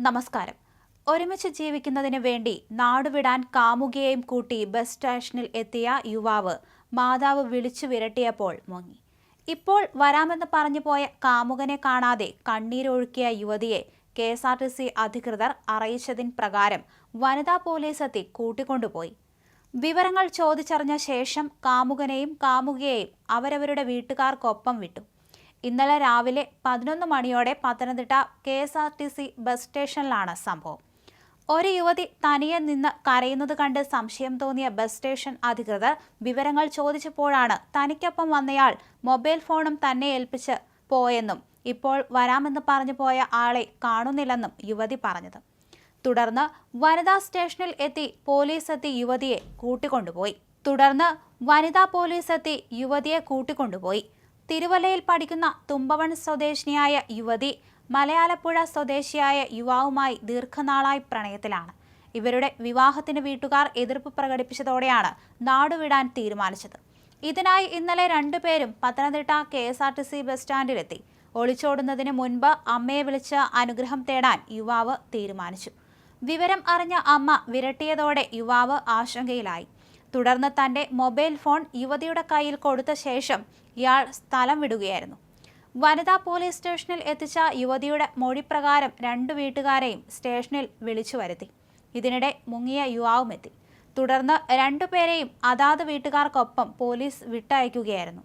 നമസ്കാരം. ഒരുമിച്ച് ജീവിക്കുന്നതിന് വേണ്ടി നാടുവിടാൻ കാമുകിയെയും കൂട്ടി ബസ് സ്റ്റേഷനിൽ എത്തിയ യുവാവ് മാതാവ് വിളിച്ചു വിരട്ടിയപ്പോൾ മുങ്ങി. ഇപ്പോൾ വരാമെന്ന് പറഞ്ഞു പോയ കാമുകനെ കാണാതെ കണ്ണീരൊഴുക്കിയ യുവതിയെ K S R T C അധികൃതർ അറിയിച്ചതിൻ പ്രകാരം വനിതാ പോലീസ് എത്തി കൂട്ടിക്കൊണ്ടുപോയി. വിവരങ്ങൾ ചോദിച്ചറിഞ്ഞ ശേഷം കാമുകനെയും കാമുകിയെയും അവരവരുടെ വീട്ടുകാർക്കൊപ്പം വിട്ടു. ഇന്നലെ രാവിലെ പതിനൊന്ന് മണിയോടെ Pathanamthitta K S R T C bus സ്റ്റേഷനിലാണ് സംഭവം. ഒരു യുവതി തനിയെ നിന്ന് കരയുന്നത് കണ്ട് സംശയം തോന്നിയ ബസ് സ്റ്റേഷൻ അധികൃതർ വിവരങ്ങൾ ചോദിച്ചപ്പോഴാണ് തനിക്കൊപ്പം വന്നയാൾ മൊബൈൽ ഫോണും തന്നെ ഏൽപ്പിച്ച് പോയെന്നും ഇപ്പോൾ വരാമെന്ന് പറഞ്ഞു പോയ ആളെ കാണുന്നില്ലെന്നും യുവതി പറഞ്ഞത്. തുടർന്ന് വനിതാ സ്റ്റേഷനിൽ എത്തി പോലീസ് എത്തി യുവതിയെ കൂട്ടിക്കൊണ്ടുപോയി. തുടർന്ന് വനിതാ പോലീസ് എത്തി യുവതിയെ കൂട്ടിക്കൊണ്ടുപോയി. തിരുവല്ലയിൽ പഠിക്കുന്ന തുമ്പവൺ സ്വദേശിനിയായ യുവതി മലയാലപ്പുഴ സ്വദേശിയായ യുവാവുമായി ദീർഘനാളായി പ്രണയത്തിലാണ്. ഇവരുടെ വിവാഹത്തിന് വീട്ടുകാർ എതിർപ്പ് പ്രകടിപ്പിച്ചതോടെയാണ് നാടുവിടാൻ തീരുമാനിച്ചത്. ഇതിനായി ഇന്നലെ രണ്ടുപേരും Pathanamthitta K S R T C bus സ്റ്റാൻഡിലെത്തി. ഒളിച്ചോടുന്നതിന് മുൻപ് അമ്മയെ വിളിച്ച് അനുഗ്രഹം തേടാൻ യുവാവ് തീരുമാനിച്ചു. വിവരം അറിഞ്ഞ അമ്മ വിരട്ടിയതോടെ യുവാവ് ആശങ്കയിലായി. തുടർന്ന് തന്റെ മൊബൈൽ ഫോൺ യുവതിയുടെ കയ്യിൽ കൊടുത്ത ശേഷം ഇയാൾ സ്ഥലം വിടുകയായിരുന്നു. വനിതാ പോലീസ് സ്റ്റേഷനിൽ എത്തിച്ച യുവതിയുടെ മൊഴിപ്രകാരം രണ്ടു വീട്ടുകാരെയും സ്റ്റേഷനിൽ വിളിച്ചു വരുത്തി. ഇതിനിടെ മുങ്ങിയ യുവാവും എത്തി. തുടർന്ന് രണ്ടുപേരെയും അതാത് വീട്ടുകാർക്കൊപ്പം പോലീസ് വിട്ടയക്കുകയായിരുന്നു.